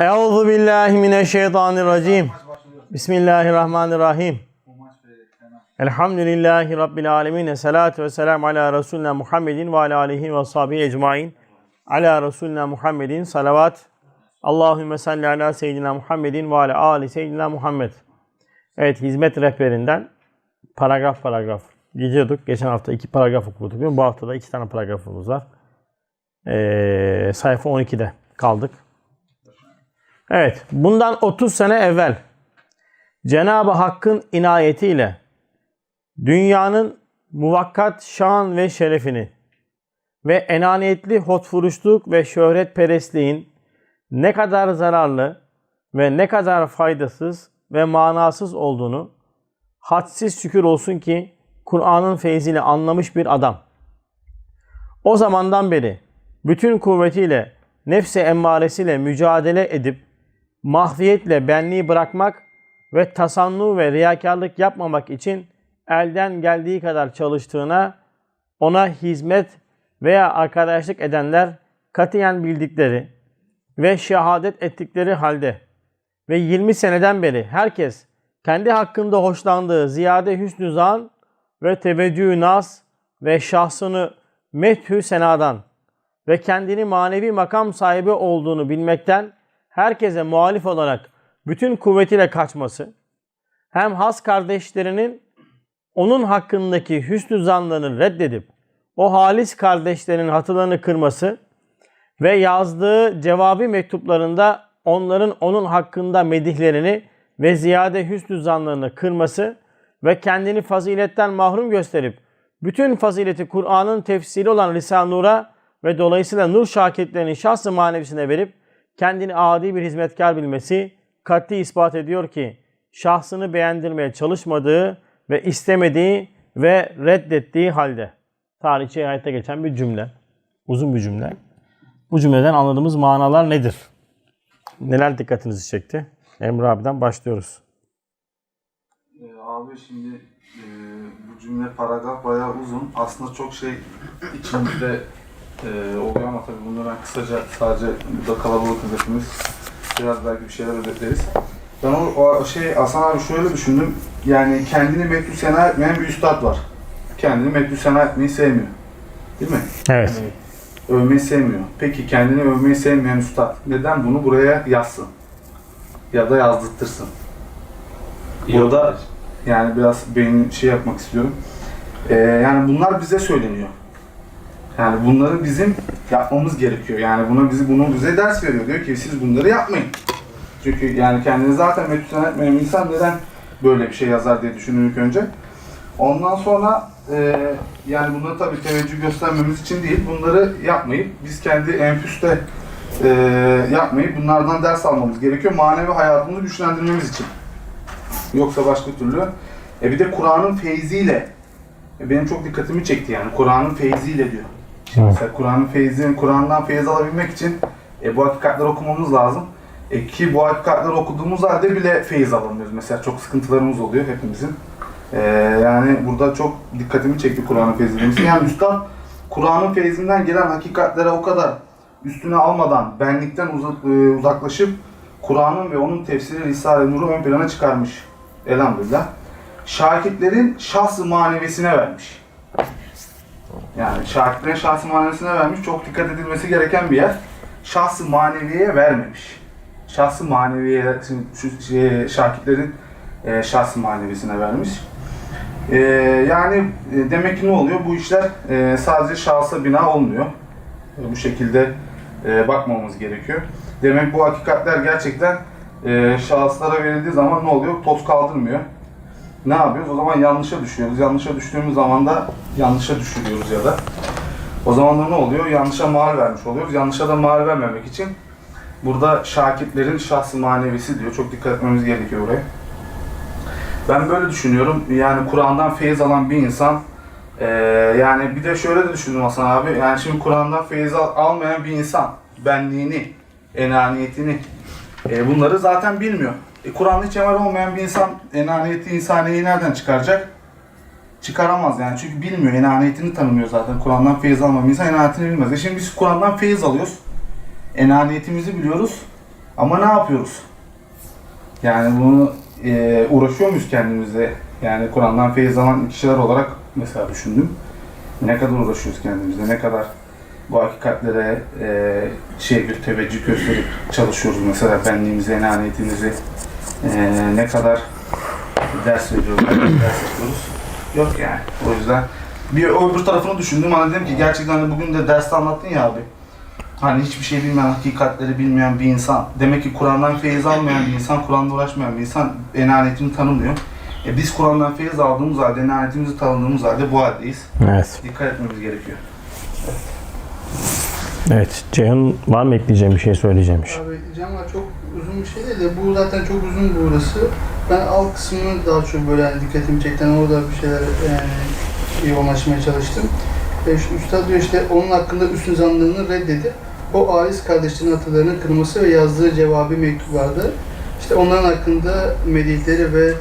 Euzu billahi mineşşeytanirracim. Bismillahirrahmanirrahim. Elhamdülillahi Rabbil alemin. Esselatu vesselamu ala Resulina Muhammedin ve ala alihi ve sahbihi ecmain. Ala Resulina Muhammedin salavat. Allahümme salli ala seyyidina Muhammedin ve ala ali seyyidina Muhammed. Evet, hizmet rehberinden paragraf paragraf gidiyorduk. Geçen hafta iki paragraf okuduk. Bu hafta da iki tane paragrafımız var. Ee, sayfa 12'de kaldık. Evet, bundan 30 sene evvel Cenab-ı Hakk'ın inayetiyle dünyanın muvakkat şan ve şerefini ve enaniyetli hotfuruşluk ve şöhretperestliğin ne kadar zararlı ve ne kadar faydasız ve manasız olduğunu hadsiz şükür olsun ki Kur'an'ın feyziyle anlamış bir adam. O zamandan beri bütün kuvvetiyle nefse emmaresiyle mücadele edip mahfiyetle benliği bırakmak ve tasannu ve riyakarlık yapmamak için elden geldiği kadar çalıştığına ona hizmet veya arkadaşlık edenler katiyen bildikleri ve şehadet ettikleri halde ve 20 seneden beri herkes kendi hakkında hoşlandığı ziyade hüsnü zan ve teveccühü nas ve şahsını methü senadan ve kendini manevi makam sahibi olduğunu bilmekten herkese muhalif olarak bütün kuvvetiyle kaçması, hem has kardeşlerinin onun hakkındaki hüsnü zanlarını reddedip o halis kardeşlerin hatırlarını kırması ve yazdığı cevabi mektuplarında onların onun hakkında medihlerini ve ziyade hüsnü zanlarını kırması ve kendini faziletten mahrum gösterip bütün fazileti Kur'an'ın tefsiri olan Risale-i Nur'a ve dolayısıyla nur şakirtlerinin şahsı manevisine verip kendini adi bir hizmetkar bilmesi katli ispat ediyor ki şahsını beğendirmeye çalışmadığı ve istemediği ve reddettiği halde tarihçi ayette geçen bir cümle. Uzun bir cümle. Bu cümleden anladığımız manalar nedir? Neler dikkatinizi çekti? Emre abiden başlıyoruz. Ee, abi şimdi e, bu cümle paragraf bayağı uzun. Aslında çok şey içimizde e, oluyor ama tabii bunları ben kısaca sadece burada kalabalık hepimiz biraz belki bir şeyler özetleriz. Ben o, o şey Hasan abi şöyle düşündüm. Yani kendini metlü sena etmeyen bir üstad var. Kendini metlü sena etmeyi sevmiyor. Değil mi? Evet. Övmeyi sevmiyor. Peki kendini övmeyi sevmeyen üstad neden bunu buraya yazsın? Ya da yazdırtırsın? Burada yani biraz beyin şey yapmak istiyorum. Ee, yani bunlar bize söyleniyor. Yani bunları bizim yapmamız gerekiyor. Yani buna bizi bunu bize ders veriyor. Diyor ki siz bunları yapmayın. Çünkü yani kendini zaten metüsen etmeyen insan neden böyle bir şey yazar diye düşündüm ilk önce. Ondan sonra e, yani bunları tabii teveccüh göstermemiz için değil, bunları yapmayıp biz kendi enfüste e, yapmayıp bunlardan ders almamız gerekiyor. Manevi hayatımızı güçlendirmemiz için. Yoksa başka türlü. E bir de Kur'an'ın feyziyle e benim çok dikkatimi çekti yani Kur'an'ın feyziyle diyor. Şimdi Evet. mesela Kur'an'ın feyzi, Kur'an'dan feyiz alabilmek için e, bu hakikatleri okumamız lazım. E, ki bu hakikatleri okuduğumuz halde bile feyiz alamıyoruz. Mesela çok sıkıntılarımız oluyor hepimizin. E, yani burada çok dikkatimi çekti Kur'an'ın feyzi demesi. Yani Üstad Kur'an'ın feyzinden gelen hakikatlere o kadar üstüne almadan benlikten e, uzaklaşıp Kur'an'ın ve onun tefsiri Risale-i Nur'u ön plana çıkarmış. Elhamdülillah. Şakitlerin şahs-ı manevesine vermiş. Yani şakitlerin şahs-ı manevesine vermiş. Çok dikkat edilmesi gereken bir yer. Şahs-ı maneviye vermemiş. Şahs-ı maneviye, şimdi şu şey, şakitlerin e, şahs-ı manevisine vermiş. E, yani e, demek ki ne oluyor? Bu işler e, sadece şahsa bina olmuyor. E, bu şekilde e, bakmamamız gerekiyor. Demek bu hakikatler gerçekten e, şahıslara verildiği zaman ne oluyor? Toz kaldırmıyor. Ne yapıyoruz? O zaman yanlışa düşüyoruz. Yanlışa düştüğümüz zaman da yanlışa düşürüyoruz ya da. O zaman da ne oluyor? Yanlışa mal vermiş oluyoruz. Yanlışa da mal vermemek için burada şakitlerin şahsı manevisi diyor. Çok dikkat etmemiz gerekiyor oraya. Ben böyle düşünüyorum. Yani Kur'an'dan feyiz alan bir insan eee, yani bir de şöyle de düşündüm Hasan abi. Yani şimdi Kur'an'dan feyiz al- almayan bir insan benliğini, enaniyetini e, bunları zaten bilmiyor. E, Kur'an'da hiç emel olmayan bir insan enaniyeti, insaniyeyi nereden çıkaracak? Çıkaramaz yani çünkü bilmiyor, enaniyetini tanımıyor zaten. Kur'an'dan feyiz almayan insan enaniyetini bilmez. E şimdi biz Kur'an'dan feyiz alıyoruz. Enaniyetimizi biliyoruz. Ama ne yapıyoruz? Yani bunu e, uğraşıyor muyuz kendimize? Yani Kur'an'dan feyiz alan kişiler olarak mesela düşündüm. Ne kadar uğraşıyoruz kendimize, ne kadar bu hakikatlere e, şey bir teveccüh gösterip çalışıyoruz mesela benliğimize, enaniyetimizi e, ne kadar ders veriyoruz, ne kadar ders yapıyoruz. Yok yani. O yüzden bir öbür tarafını düşündüm. Hani dedim ki gerçekten hani bugün de derste anlattın ya abi. Hani hiçbir şey bilmeyen, hakikatleri bilmeyen bir insan. Demek ki Kur'an'dan feyiz almayan bir insan, Kur'an'la uğraşmayan bir insan enaniyetini tanımıyor. E biz Kur'an'dan feyiz aldığımız halde, enaniyetimizi tanıdığımız halde bu haldeyiz. Evet. Dikkat etmemiz gerekiyor. Evet. Ceyhun var mı ekleyeceğim bir şey söyleyeceğim bir şey? Abi Cemal çok uzun bir şey değil de bu zaten çok uzun bu burası. Ben alt kısmını daha çok böyle hani dikkatimi çekten orada bir şeyler yani yoğunlaşmaya çalıştım. E, şu Üstad diyor işte onun hakkında üstün zanlılığını reddedip o aiz kardeşlerin atalarını kırması ve yazdığı cevabı mektuplarda işte onların hakkında medihleri ve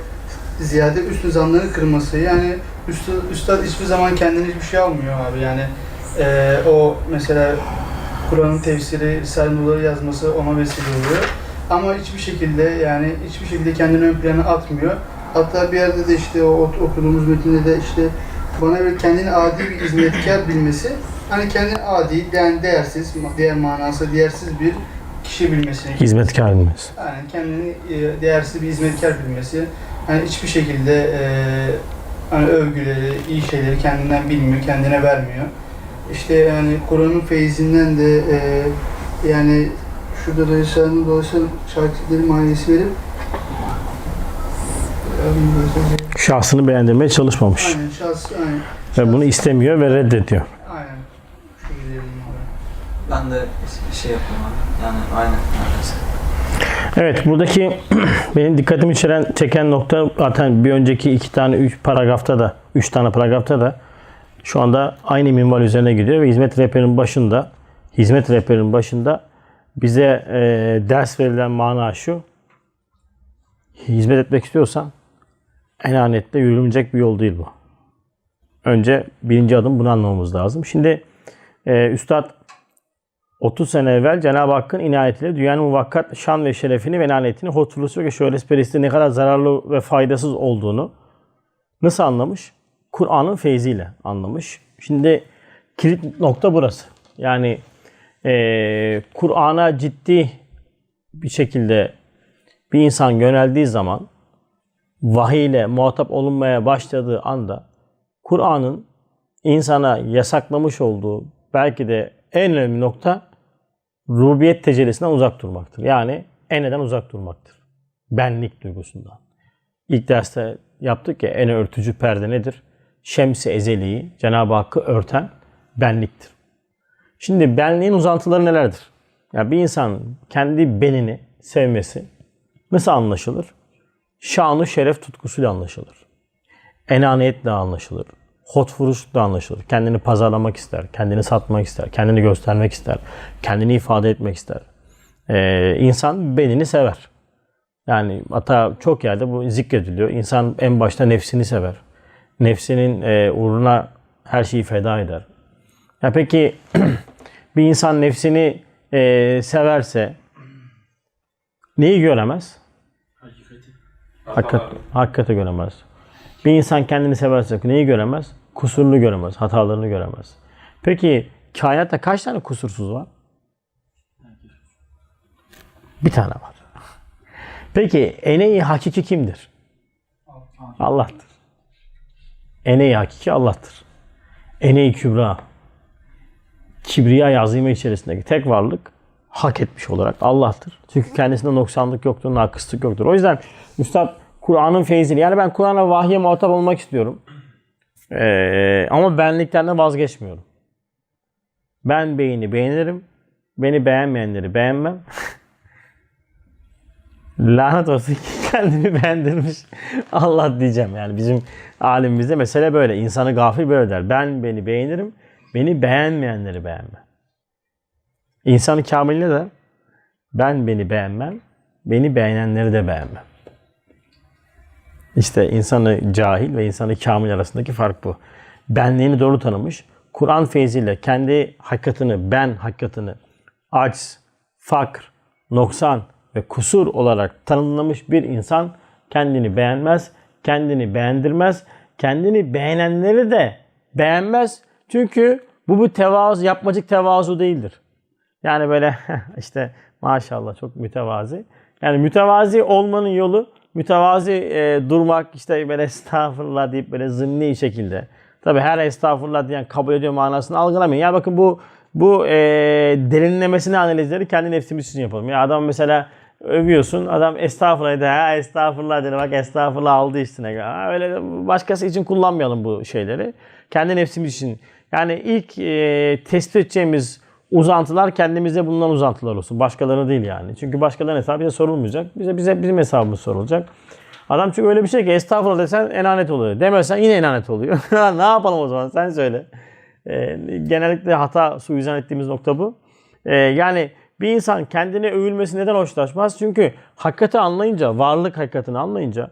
ziyade üstün zanlarını kırması. Yani üstad, üstad hiçbir zaman kendine hiçbir şey almıyor abi yani e, o mesela Kur'an'ın tefsiri, Risale-i yazması ona vesile oluyor. Ama hiçbir şekilde yani hiçbir şekilde kendini ön plana atmıyor. Hatta bir yerde de işte o okuduğumuz metinde de işte bana bir kendini adi bir hizmetkar bilmesi, hani kendini adi, yani değersiz, diğer manası değersiz bir kişi bilmesini. Hizmetkar bilmez. Yani kendini e, değersiz bir hizmetkar bilmesi. Yani hiçbir şekilde e, hani övgüleri, iyi şeyleri kendinden bilmiyor, kendine vermiyor. İşte yani Kur'an'ın feyzinden de e, yani şurada da Risale'nin dolaşan şarkıları mahiyesi verip Şahsını beğendirmeye çalışmamış. Aynen şahs, aynen. Ve bunu istemiyor ve reddediyor. Aynen. Ben de şey yapayım abi. Yani aynen. Evet buradaki benim dikkatimi çeken, çeken nokta zaten bir önceki iki tane üç paragrafta da üç tane paragrafta da şu anda aynı minval üzerine gidiyor ve hizmet rehberinin başında hizmet rehberinin başında bize e, ders verilen mana şu hizmet etmek istiyorsan enaniyetle yürümeyecek bir yol değil bu. Önce birinci adım bunu anlamamız lazım. Şimdi e, Üstad 30 sene evvel Cenab-ı Hakk'ın inayetiyle dünyanın muvakkat şan ve şerefini ve lanetini, hotfulusu ve şöhretperestliği ne kadar zararlı ve faydasız olduğunu nasıl anlamış? Kur'an'ın feyziyle anlamış. Şimdi kilit nokta burası. Yani eee, Kur'an'a ciddi bir şekilde bir insan yöneldiği zaman vahiy ile muhatap olunmaya başladığı anda Kur'an'ın insana yasaklamış olduğu belki de en önemli nokta rububiyet tecellisinden uzak durmaktır. Yani eneden uzak durmaktır. Benlik duygusundan. İlk derste yaptık ya en örtücü perde nedir? Şems-i ezeliği, Cenab-ı Hakk'ı örten benliktir. Şimdi benliğin uzantıları nelerdir? Ya bir insan kendi benini sevmesi nasıl anlaşılır? Şanı şeref tutkusuyla anlaşılır. Enaniyetle anlaşılır. Hotfuruşla anlaşılır. Kendini pazarlamak ister, kendini satmak ister, kendini göstermek ister, kendini ifade etmek ister. Ee, insan benini sever. Yani hatta çok yerde bu zikrediliyor. İnsan en başta nefsini sever. Nefsinin e, uğruna her şeyi feda eder. Ya peki bir insan nefsini e, severse neyi göremez? Hakikat, hakikati göremez. Bir insan kendini severse neyi göremez? Kusurunu göremez, hatalarını göremez. Peki kainatta kaç tane kusursuz var? Bir tane var. Peki eneyi hakiki kimdir? Allah'tır. Eneyi hakiki Allah'tır. Eneyi kübra, kibriya azime içerisindeki tek varlık hak etmiş olarak Allah'tır. Çünkü kendisinde noksanlık yoktur, nakıslık yoktur. O yüzden Üstad Kur'an'ın feyzini, yani ben Kur'an'a vahye muhatap olmak istiyorum. Ee, ama benlikten de vazgeçmiyorum. Ben beyni beğenirim. Beni beğenmeyenleri beğenmem. Lanet olsun ki kendini beğendirmiş Allah diyeceğim. Yani bizim alimimizde mesele böyle. İnsanı gafil böyle der. Ben beni beğenirim. Beni beğenmeyenleri beğenmem. İnsanı kamiline de ben beni beğenmem. Beni beğenenleri de beğenmem. İşte insanı cahil ve insanı kamil arasındaki fark bu. Benliğini doğru tanımış. Kur'an feyziyle kendi hakikatini, ben hakikatini, aciz, fakr, noksan, ve kusur olarak tanımlamış bir insan kendini beğenmez, kendini beğendirmez, kendini beğenenleri de beğenmez. Çünkü bu bir tevazu, yapmacık tevazu değildir. Yani böyle işte maşallah çok mütevazi. Yani mütevazi olmanın yolu mütevazi e, durmak işte böyle estağfurullah deyip böyle zımni şekilde. Tabi her estağfurullah diyen kabul ediyor manasını algılamayın. Ya bakın bu bu e, derinlemesine analizleri kendi nefsimiz için yapalım. Ya adam mesela övüyorsun. Adam estağfurullah de ha estağfurullah dedi bak estağfurullah aldı üstüne. Ha, öyle başkası için kullanmayalım bu şeyleri. Kendi nefsimiz için. Yani ilk e, tespit edeceğimiz uzantılar kendimize bulunan uzantılar olsun. Başkalarına değil yani. Çünkü başkalarının hesabı bize sorulmayacak. Bize bize bizim hesabımız sorulacak. Adam çünkü öyle bir şey ki estağfurullah desen enanet oluyor. Demezsen yine enanet oluyor. ne yapalım o zaman sen söyle. Ee, genellikle hata suizan ettiğimiz nokta bu. Ee, yani bir insan kendine övülmesi neden hoşlaşmaz? Çünkü hakikati anlayınca, varlık hakikatini anlayınca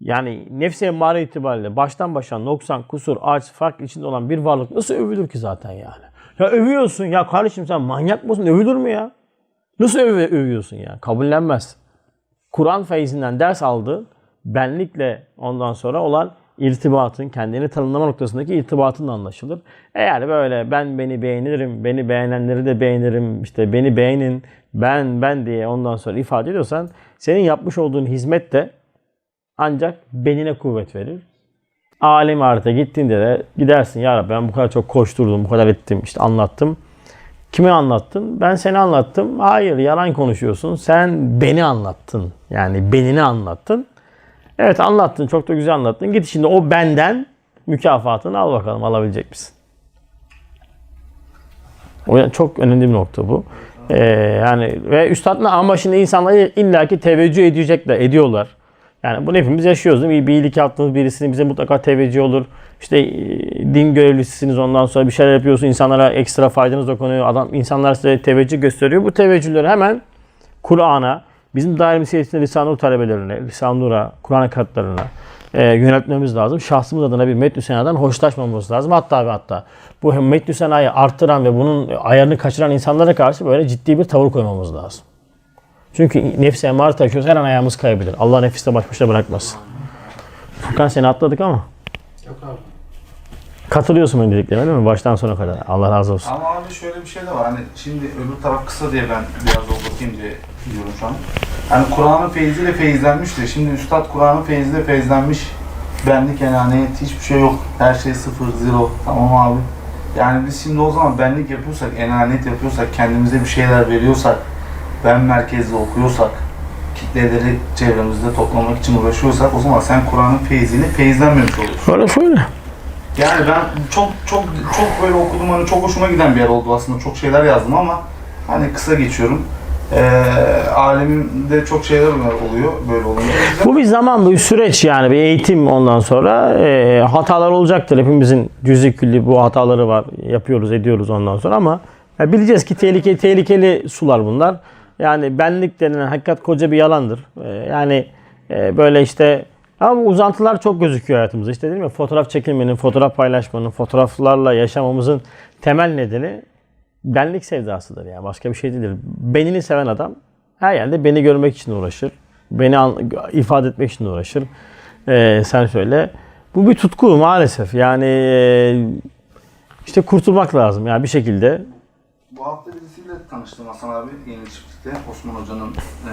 yani nefsi emmare itibariyle baştan başa noksan, kusur, aç, fark içinde olan bir varlık nasıl övülür ki zaten yani? Ya övüyorsun ya kardeşim sen manyak mısın? Övülür mü ya? Nasıl öv övüyorsun ya? Kabullenmez. Kur'an feyzinden ders aldığı benlikle ondan sonra olan irtibatın, kendini tanımlama noktasındaki irtibatın anlaşılır. Eğer böyle ben beni beğenirim, beni beğenenleri de beğenirim, işte beni beğenin, ben ben diye ondan sonra ifade ediyorsan senin yapmış olduğun hizmet de ancak benine kuvvet verir. Alem ahirete gittiğinde de gidersin ya Rabbi ben bu kadar çok koşturdum, bu kadar ettim, işte anlattım. Kime anlattın? Ben seni anlattım. Hayır yalan konuşuyorsun. Sen beni anlattın. Yani benini anlattın. Evet anlattın. Çok da güzel anlattın. Git şimdi o benden mükafatını al bakalım. Alabilecek misin? O yüzden çok önemli bir nokta bu. Ee, yani ve üstadın ama şimdi insanlar illaki teveccüh edecekler, ediyorlar. Yani bunu hepimiz yaşıyoruz değil mi? Bir iyilik yaptığınız birisinin bize mutlaka teveccüh olur. İşte e, din görevlisisiniz ondan sonra bir şeyler yapıyorsun. insanlara ekstra faydanız dokunuyor. Adam insanlar size teveccüh gösteriyor. Bu teveccühleri hemen Kur'an'a, bizim dairemiz içerisinde Lisan-ı talebelerine, Lisan-ı Nur'a, Kur'an hakikatlarına e, yöneltmemiz lazım. Şahsımız adına bir metnü senadan hoşlaşmamamız lazım. Hatta ve hatta bu metnü senayı arttıran ve bunun ayarını kaçıran insanlara karşı böyle ciddi bir tavır koymamız lazım. Çünkü nefsi emmare taşıyoruz. Her an ayağımız kayabilir. Allah nefiste baş başa bırakmasın. Furkan seni atladık ama Yok abi. katılıyorsun benim dediklerime değil mi? Baştan sona kadar. Allah razı olsun. Ama abi şöyle bir şey de var. Hani şimdi öbür taraf kısa diye ben biraz uzatayım diye diyorum şu an. Hani Kur'an'ın feyziyle feyizlenmiş diyor. Şimdi Üstad Kur'an'ın feyziyle feyizlenmiş. Benlik enaniyet hiçbir şey yok. Her şey sıfır, zero. Tamam abi. Yani biz şimdi o zaman benlik yapıyorsak, enaniyet yapıyorsak, kendimize bir şeyler veriyorsak, ben merkezli okuyorsak, kitleleri çevremizde toplamak için uğraşıyorsak o zaman sen Kur'an'ın feyziyle feyizlenmemiş oluyorsun. Öyle şöyle. Yani ben çok çok çok böyle okudum hani çok hoşuma giden bir yer oldu aslında. Çok şeyler yazdım ama hani kısa geçiyorum. Ee, alemimde çok şeyler oluyor böyle olunca. Bu bir zaman, bir süreç yani bir eğitim ondan sonra e, hatalar olacaktır. Hepimizin cüzi külli bu hataları var. Yapıyoruz, ediyoruz ondan sonra ama ya bileceğiz ki tehlikeli tehlikeli sular bunlar. Yani benlik denilen hakikat koca bir yalandır. E, yani e, böyle işte ama uzantılar çok gözüküyor hayatımızda. İşte değil mi? Fotoğraf çekilmenin, fotoğraf paylaşmanın, fotoğraflarla yaşamamızın temel nedeni benlik sevdasıdır ya. Başka bir şey değildir. Benini seven adam her yerde beni görmek için uğraşır. Beni ifade etmek için uğraşır. Ee, sen söyle. Bu bir tutku maalesef. Yani e, işte kurtulmak lazım yani bir şekilde. Bu hafta birisiyle tanıştım Hasan abi yeni çiftlikte. Osman Hoca'nın e,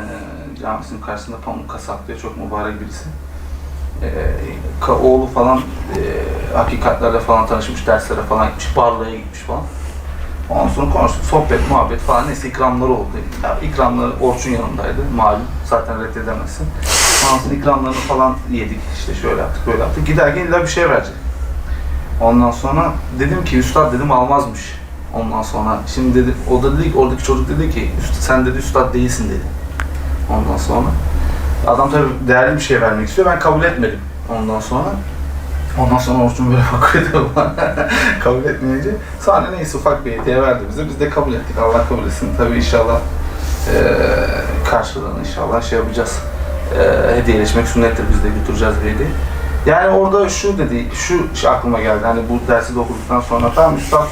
camisinin karşısında pamuk kasaklıyor. Çok mübarek birisi. E, oğlu falan e, hakikatlerle falan tanışmış, derslere falan gitmiş, barlığa gitmiş falan. Ondan sonra konuştuk, sohbet, muhabbet falan neyse ikramları oldu. Ya, ikramları Orçun yanındaydı, malum. Zaten reddedemezsin. Ondan sonra ikramlarını falan yedik, işte şöyle yaptık, böyle yaptık. Giderken illa bir şey verecek. Ondan sonra dedim ki, üstad dedim almazmış. Ondan sonra şimdi dedi, o da dedi ki, oradaki çocuk dedi ki, "Üst- sen dedi üstad değilsin dedi. Ondan sonra. Adam tabii değerli bir şey vermek istiyor, ben kabul etmedim ondan sonra. Ondan sonra Orçun böyle bakıyordu kabul etmeyince. Sonra neyse ufak bir hediye verdi bize, biz de kabul ettik. Allah kabul etsin. Tabii inşallah eee karşılığını inşallah şey yapacağız. Eee hediyeleşmek sünnettir, biz de götüreceğiz bir hediye. Yani orada şu dedi, şu şey aklıma geldi. Hani bu dersi de okuduktan sonra tamam üstad,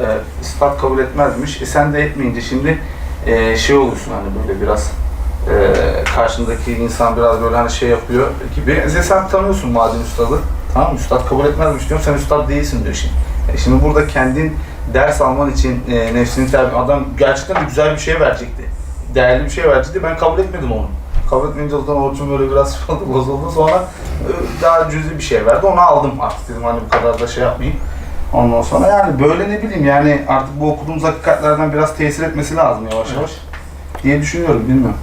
e, üstad kabul etmezmiş. E sen de etmeyince şimdi e, şey olursun hani böyle biraz Ee, karşındaki insan biraz böyle hani şey yapıyor gibi. E sen tanıyorsun madem üstadı. Tamam? Üstad kabul etmezmiş diyorum. Sen üstad değilsin diyor şimdi. E şimdi burada kendin ders alman için e, nefsini terbiye... Adam gerçekten güzel bir şey verecekti. Değerli bir şey verecekti. Ben kabul etmedim onu. Kabul etmeyince o zaman orçun böyle biraz bozuldu. Sonra e, daha cüzi bir şey verdi. Onu aldım artık dedim hani bu kadar da şey yapmayayım. Ondan sonra yani böyle ne bileyim yani artık bu okuduğumuz hakikatlerden biraz tesir etmesi lazım yavaş yavaş diye düşünüyorum bilmiyorum.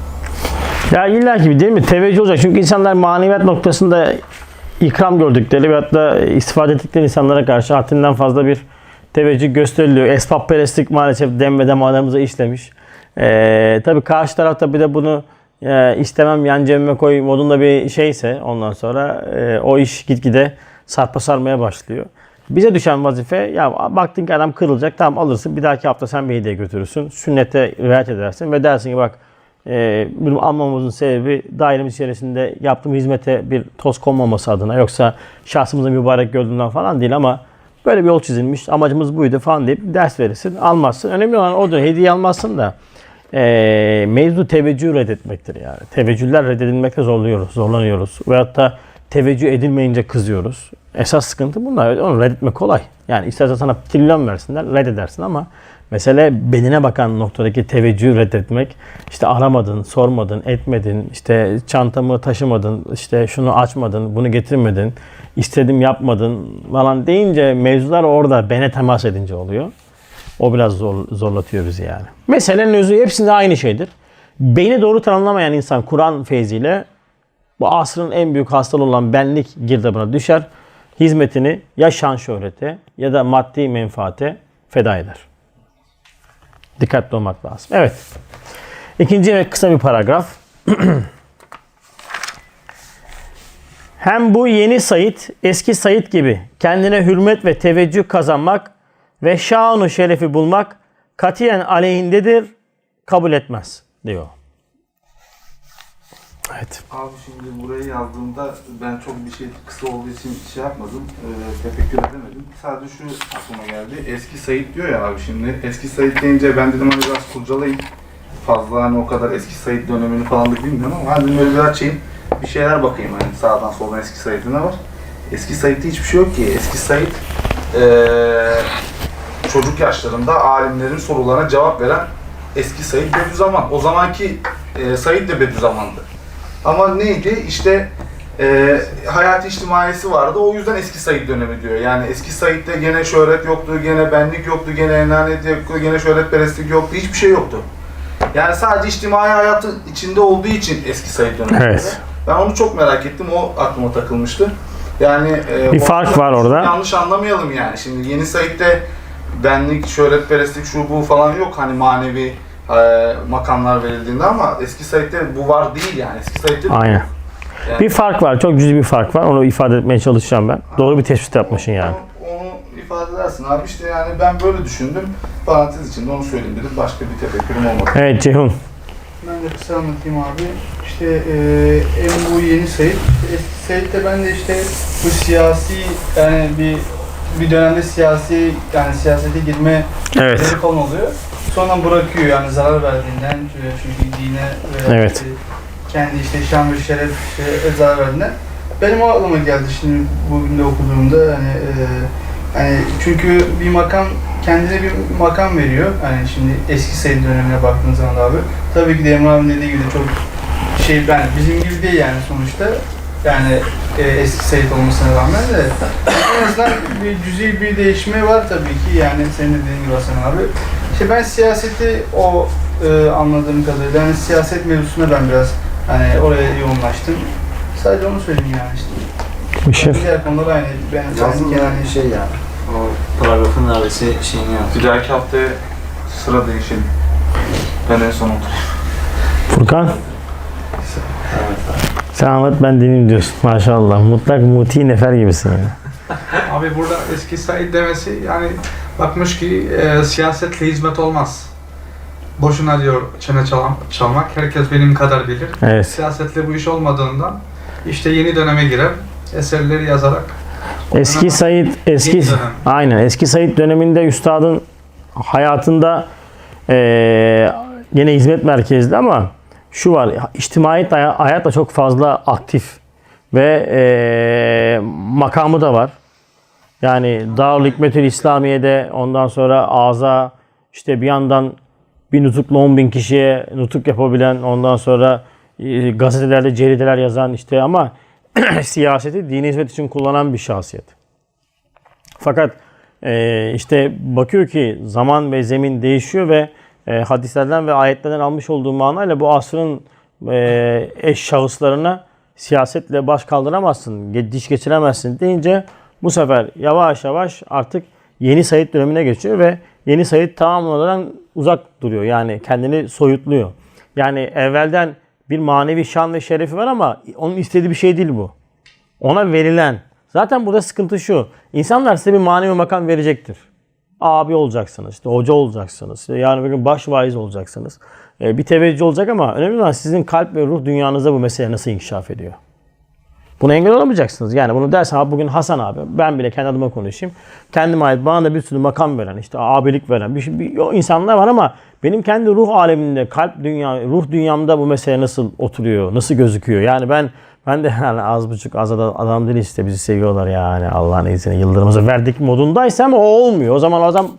Ya illa ki değil mi? Teveccüh olacak. Çünkü insanlar maneviyat noktasında ikram gördükleri ve hatta istifade ettikleri insanlara karşı haddinden fazla bir teveccüh gösteriliyor. Esbab perestlik maalesef dem ve damarlarımıza işlemiş. Ee, tabii karşı tarafta bir de bunu e, istemem yan cebime koy modunda bir şeyse ondan sonra e, o iş gitgide sarpa sarmaya başlıyor. Bize düşen vazife ya baktın ki adam kırılacak tamam alırsın bir dahaki hafta sen bir hediye götürürsün. Sünnete riayet edersin ve dersin ki bak e, benim almamızın sebebi dairemiz içerisinde yaptığım hizmete bir toz konmaması adına yoksa şahsımızın mübarek gördüğünden falan değil ama böyle bir yol çizilmiş amacımız buydu falan deyip ders verirsin almazsın. Önemli olan odur hediye almazsın da e, mevzu teveccüh reddetmektir yani. Teveccühler reddedilmekte zorluyoruz, zorlanıyoruz. Veyahut da teveccüh edilmeyince kızıyoruz. Esas sıkıntı bunlar. Onu reddetmek kolay. Yani istersen sana trilyon versinler reddedersin ama mesele beline bakan noktadaki teveccühü reddetmek. İşte aramadın, sormadın, etmedin, işte çantamı taşımadın, işte şunu açmadın, bunu getirmedin, istedim yapmadın falan deyince mevzular orada bene temas edince oluyor. O biraz zor, zorlatıyor bizi yani. Meselenin özü hepsinde aynı şeydir. Beyni doğru tanımlamayan insan Kur'an feyziyle bu asrın en büyük hastalığı olan benlik girdabına düşer. Hizmetini ya şan şöhrete ya da maddi menfaate feda eder. Dikkatli olmak lazım. Evet. İkinci ve kısa bir paragraf. Hem bu yeni Sayit eski Sayit gibi kendine hürmet ve teveccüh kazanmak ve şanu şerefi bulmak katiyen aleyhindedir, kabul etmez diyor. Evet. Abi şimdi burayı yazdığımda ben çok bir şey kısa olduğu için şey yapmadım, e, tefekkür edemedim. Sadece şu aklıma geldi. Eski Sayit diyor ya abi şimdi. Eski Sayit deyince ben dedim hani biraz kurcalayayım. Fazla hani o kadar eski Sayit dönemini falan da bilmiyorum ama hani böyle bir açayım. Bir şeyler bakayım hani sağdan soldan eski Sayit'te ne var. Eski Sayit'te hiçbir şey yok ki. Eski Sayit eee çocuk yaşlarında alimlerin sorularına cevap veren eski Said Bediüzzaman. O zamanki e, Said de Bediüzzaman'dı. Ama neydi? İşte e, hayat içtimaiyesi vardı. O yüzden eski Said dönemi diyor. Yani eski Said'de gene şöhret yoktu, gene benlik yoktu, gene enanet yoktu, gene şöhretperestlik yoktu. Hiçbir şey yoktu. Yani sadece içtimai hayatı içinde olduğu için eski Said dönemi. Evet. Ben onu çok merak ettim. O aklıma takılmıştı. Yani e, Bir fark var orada. Yanlış anlamayalım yani. Şimdi yeni Said'de benlik, şöhretperestlik, şu bu falan yok. Hani manevi e, makamlar verildiğinde ama eski Said'de bu var değil yani. Eski Said'de Aynen. Yani- Bir fark var. Çok cüzi bir fark var. Onu ifade etmeye çalışacağım ben. Doğru bir tespit yapmışsın yani. Onu, onu ifade edersin abi. işte yani ben böyle düşündüm. Parantez içinde onu söyleyeyim dedim. Başka bir tefekkürüm olmadı. Evet Ceyhun. Ben de kısa anlatayım abi. İşte eee en bu yeni Seyit. Eski Seyit'te ben de işte bu siyasi yani bir bir dönemde siyasi yani siyasete girme Evet. evet. falan oluyor. Sonra bırakıyor yani zarar verdiğinden çünkü çünkü dine ve Evet. işte kendi işte şan ve şeref şeye zarar verdiğinden. Benim o aklıma geldi şimdi bugün de okuduğumda hani eee hani çünkü bir makam kendine bir makam veriyor. Hani şimdi eski Seyit dönemine baktığınız zaman abi. Tabii ki de Emre abi dediği gibi çok şey yani bizim gibi değil yani sonuçta. Yani e, eski Seyit olmasına rağmen de en azından bir cüzi bir değişme var tabii ki yani senin dediğin gibi Hasan abi. İşte ben siyaseti o e, anladığım kadarıyla yani siyaset mevzusuna ben biraz hani oraya yoğunlaştım. Sadece onu söyleyeyim yani işte. Işır. Diğer konular aynı. Ben Yazdım sanki yani şey yani. O paragrafın neredeyse şeyini yazdım. Bir dahaki haftaya sıra değişelim. Ben en son oturayım. Furkan. Evet. Sen anlat ben dinleyeyim diyorsun. Maşallah. Mutlak muti nefer gibisin yani. Abi burada eski Said demesi yani bakmış ki e, siyasetle hizmet olmaz. Boşuna diyor çene çalam, çalmak. Herkes benim kadar bilir. Evet. Siyasetle bu iş olmadığından işte yeni döneme girer. Eserleri yazarak. Eski Said, eski aynen eski Said döneminde üstadın hayatında eee yine hizmet merkezli ama şu var. İçtimai hay- hayat da çok fazla aktif ve eee, makamı da var. Yani Darül Hikmetül İslamiye'de ondan sonra ağza işte bir yandan bir nutukla 10 bin kişiye nutuk yapabilen ondan sonra e, gazetelerde cerideler yazan işte ama siyaseti dini hizmet için kullanan bir şahsiyet. Fakat e, işte bakıyor ki zaman ve zemin değişiyor ve e, hadislerden ve ayetlerden almış olduğu manayla bu asrın e, eş şahıslarına siyasetle baş kaldıramazsın, diş geçiremezsin deyince bu sefer yavaş yavaş artık yeni Said dönemine geçiyor ve yeni Said tamamen uzak duruyor. Yani kendini soyutluyor. Yani evvelden bir manevi şan ve şerefi var ama onun istediği bir şey değil bu. Ona verilen. Zaten burada sıkıntı şu. İnsanlar size bir manevi makam verecektir. Abi olacaksınız, işte hoca olacaksınız, işte yarın bir gün baş vaiz olacaksınız. Ee, bir teveccüh olacak ama önemli olan sizin kalp ve ruh dünyanızda bu mesele nasıl inkişaf ediyor. Buna engel olamayacaksınız. Yani bunu dersen abi bugün Hasan abi ben bile kendi adıma konuşayım. Kendime ait bana da bir sürü makam veren işte abilik veren bir, şey- bir insanlar var ama benim kendi ruh aleminde kalp dünya ruh dünyamda bu mesele nasıl oturuyor nasıl gözüküyor yani ben ben de yani az buçuk az adam, adam değil işte bizi seviyorlar yani Allah'ın izniyle yıldırımızı verdik modundaysam o olmuyor. O zaman o zaman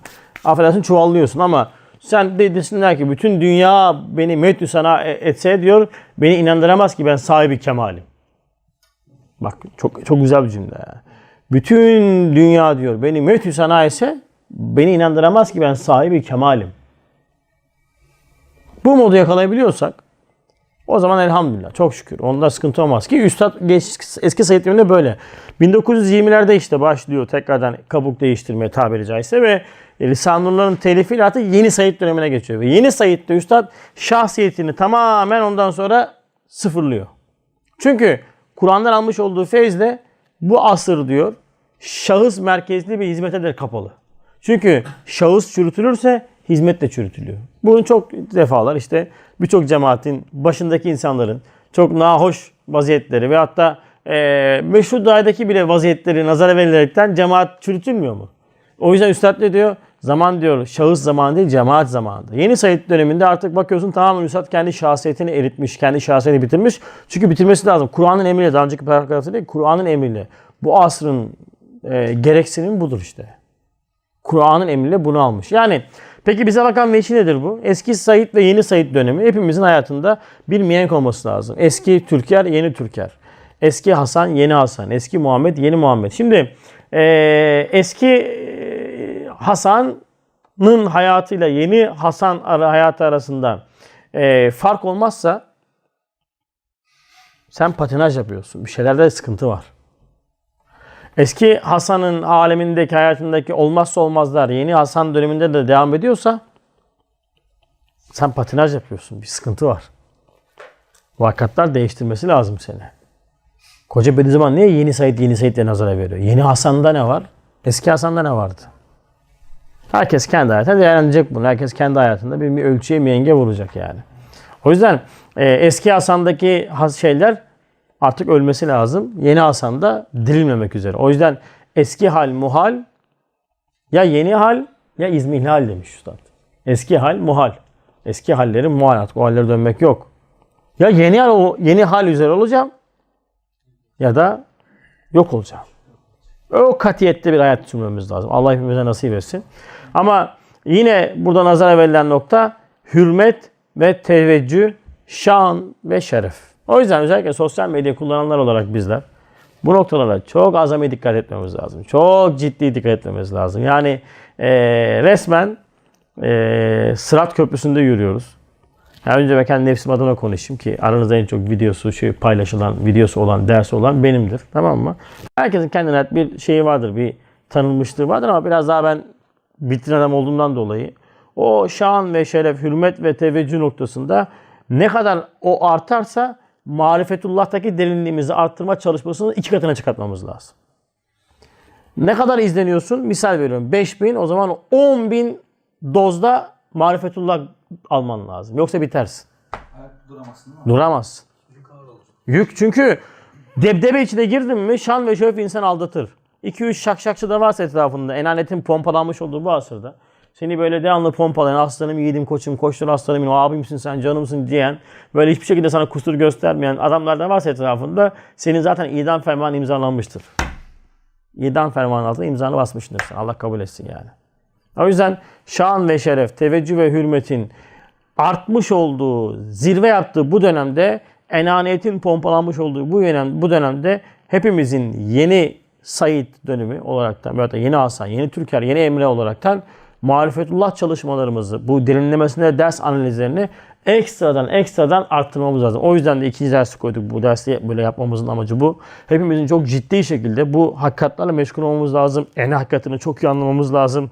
affedersin çuvallıyorsun ama sen de desinler ki bütün dünya beni metü sana e- etse diyor beni inandıramaz ki ben sahibi kemalim. Bak çok çok güzel bir cümle. Bütün dünya diyor beni metü sana ise beni inandıramaz ki ben sahibi kemalim. Bu modu yakalayabiliyorsak o zaman elhamdülillah çok şükür. Onda sıkıntı olmaz ki Üstad eski döneminde böyle. 1920'lerde işte başlıyor tekrardan kabuk değiştirmeye tabiri caizse ve Lisan-ı Nur'ların telifiyle artık yeni Said dönemine geçiyor. Ve yeni Said'de Üstad şahsiyetini tamamen ondan sonra sıfırlıyor. Çünkü Kur'an'dan almış olduğu feyzle bu asır diyor şahıs merkezli bir hizmete de kapalı. Çünkü şahıs çürütülürse hizmet de çürütülüyor. Bunun çok defalar işte birçok cemaatin başındaki insanların çok nahoş vaziyetleri ve hatta e, meşhur dairedeki bile vaziyetleri nazara verilerekten cemaat çürütülmüyor mu? O yüzden Üstad ne diyor? Zaman diyor şahıs zamanı değil cemaat zamanında. Yeni Said döneminde artık bakıyorsun tamamen Üstad kendi şahsiyetini eritmiş, kendi şahsiyetini bitirmiş. Çünkü bitirmesi lazım. Kur'an'ın emriyle, daha önceki paragrafta değil, Kur'an'ın emriyle. Bu asrın e, gereksinim budur işte. Kur'an'ın emriyle bunu almış. Yani peki bize bakan veçi nedir bu? Eski Said ve yeni Said dönemi hepimizin hayatında bir mihenk olması lazım. Eski Türker, yeni Türker. Eski Hasan, yeni Hasan. Eski Muhammed, yeni Muhammed. Şimdi e, eski Hasan'ın hayatıyla yeni Hasan hayatı arasında e, fark olmazsa sen patinaj yapıyorsun. Bir şeylerde sıkıntı var. Eski Hasan'ın alemindeki hayatındaki olmazsa olmazlar yeni Hasan döneminde de devam ediyorsa sen patinaj yapıyorsun. Bir sıkıntı var. Vakatlar değiştirmesi lazım seni. Koca Bediüzzaman niye yeni Said yeni Said diye nazara veriyor? Yeni Hasan'da ne var? Eski Hasan'da ne vardı? Herkes kendi hayatında değerlendirecek bunu. Herkes kendi hayatında bir, bir ölçüye miyenge vuracak yani. O yüzden e, eski Hasan'daki has şeyler artık ölmesi lazım. Yeni Hasan'da dirilmemek üzere. O yüzden eski hal muhal ya yeni hal ya izmihlal demiş üstad. Eski hal muhal. Eski hallerin muhal artık. O hallere dönmek yok. Ya yeni hal, yeni hal üzere olacağım ya da yok olacağım. O katiyette bir hayat sürmemiz lazım. Allah hepimize nasip etsin. Ama yine burada nazara verilen nokta hürmet ve teveccüh, şan ve şeref. O yüzden özellikle sosyal medya kullananlar olarak bizler bu noktalara çok azami dikkat etmemiz lazım. Çok ciddi dikkat etmemiz lazım. Yani e, resmen e, Sırat Köprüsü'nde yürüyoruz. Yani önce ben kendi nefsim adına konuşayım ki aranızda en çok videosu, şey paylaşılan, videosu olan, dersi olan benimdir. Tamam mı? Herkesin kendine bir şeyi vardır, bir tanınmışlığı vardır ama biraz daha ben vitrin adam olduğumdan dolayı o şan ve şeref, hürmet ve teveccüh noktasında ne kadar o artarsa marifetullah'taki derinliğimizi arttırma çalışmasını iki katına çıkartmamız lazım. Ne kadar izleniyorsun? Misal veriyorum 5000 o zaman 10.000 dozda marifetullah alman lazım. Yoksa bitersin. Duramazsın değil mi? Duramazsın. Yük çünkü debdebe içine girdin mi şan ve şeref insan aldatır. 2-3 şakşakçı da varsa etrafında enanetin pompalanmış olduğu bu asırda. Seni böyle devamlı pompalayan aslanım yiğidim koçum koştur aslanım o abimsin sen canımsın diyen böyle hiçbir şekilde sana kusur göstermeyen adamlar da varsa etrafında senin zaten idam fermanı imzalanmıştır. İdam fermanı altında imzanı basmışsındır. sen. Allah kabul etsin yani. O yüzden şan ve şeref, teveccüh ve hürmetin artmış olduğu, zirve yaptığı bu dönemde enaniyetin pompalanmış olduğu bu dönem bu dönemde hepimizin yeni Said dönemi olaraktan veyahut da yeni Hasan, yeni Türker, yeni Emre olaraktan marifetullah çalışmalarımızı, bu derinlemesine ders analizlerini ekstradan ekstradan arttırmamız lazım. O yüzden de ikinci dersi koyduk. Bu dersi böyle yapmamızın amacı bu. Hepimizin çok ciddi şekilde bu hakikatlerle meşgul olmamız lazım. En hakikatini çok iyi anlamamız lazım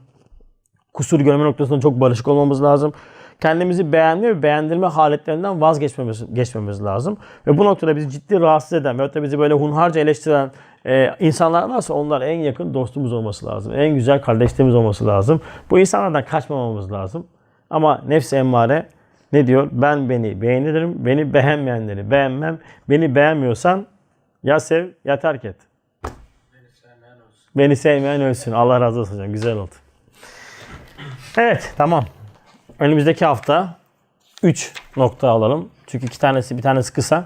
kusur görme noktasında çok barışık olmamız lazım. Kendimizi beğenme ve beğendirme haletlerinden vazgeçmemiz geçmemiz lazım. Ve bu noktada bizi ciddi rahatsız eden veyahut da bizi böyle hunharca eleştiren e, insanlar varsa onlar en yakın dostumuz olması lazım. En güzel kardeşlerimiz olması lazım. Bu insanlardan kaçmamamız lazım. Ama nefsi emmare ne diyor? Ben beni beğenirim. Beni beğenmeyenleri beğenmem. Beni beğenmiyorsan ya sev ya terk et. Beni sevmeyen ölsün. Allah razı olsun. Güzel oldu. Evet tamam. Önümüzdeki hafta 3 nokta alalım. Çünkü iki tanesi bir tanesi kısa.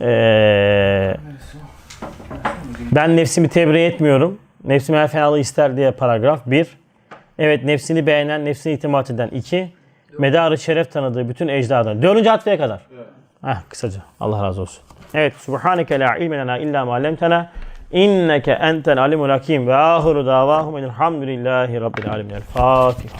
Ee, ben nefsimi tebriğ etmiyorum. Nefsim her fenalığı ister diye paragraf 1. Evet nefsini beğenen, nefsine itimat eden 2. Medarı şeref tanıdığı bütün ecdadan. Dördüncü haftaya kadar. Heh, kısaca. Allah razı olsun. Evet. Subhaneke la ilme lena illa ma allamtena. İnneke entel alimul hakim. Ve ahiru davahum elhamdülillahi rabbil alemin. El Fatiha.